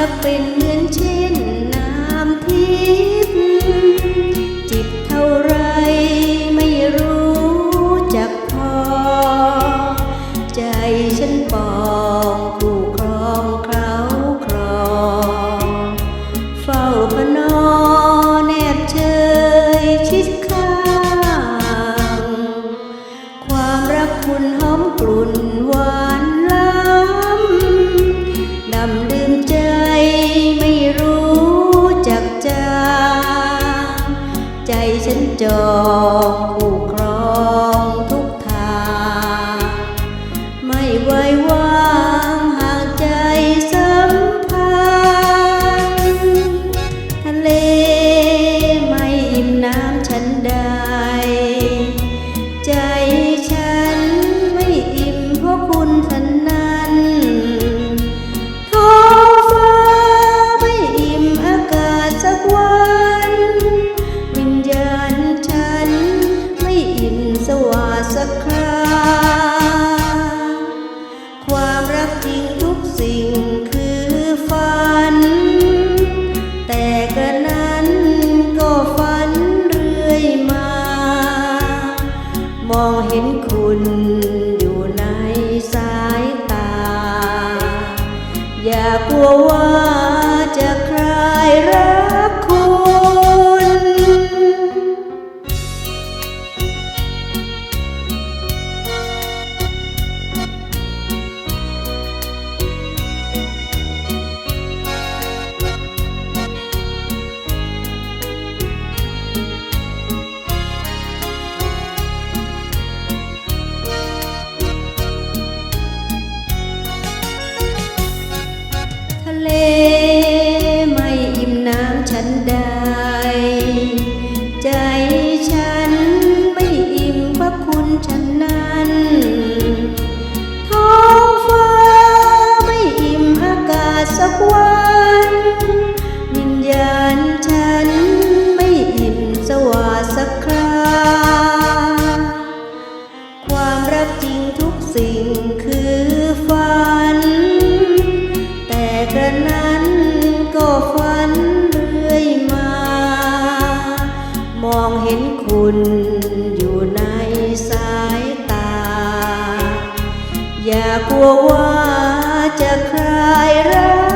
รัเป็นเหมือนเช่น chín tròn เห็นคุณอยู่ในสายตา อย่ากลัวักวัน วิญญาณฉันไม่อิ่มสว่าสักครา ความรักจริงทุกสิ่งคือฝัน แต่กระนั้นก็ฝันเรื่อยมา มองเห็นคุณอยู่ในสายตา อย่ากลัวว่าจะคลายรัก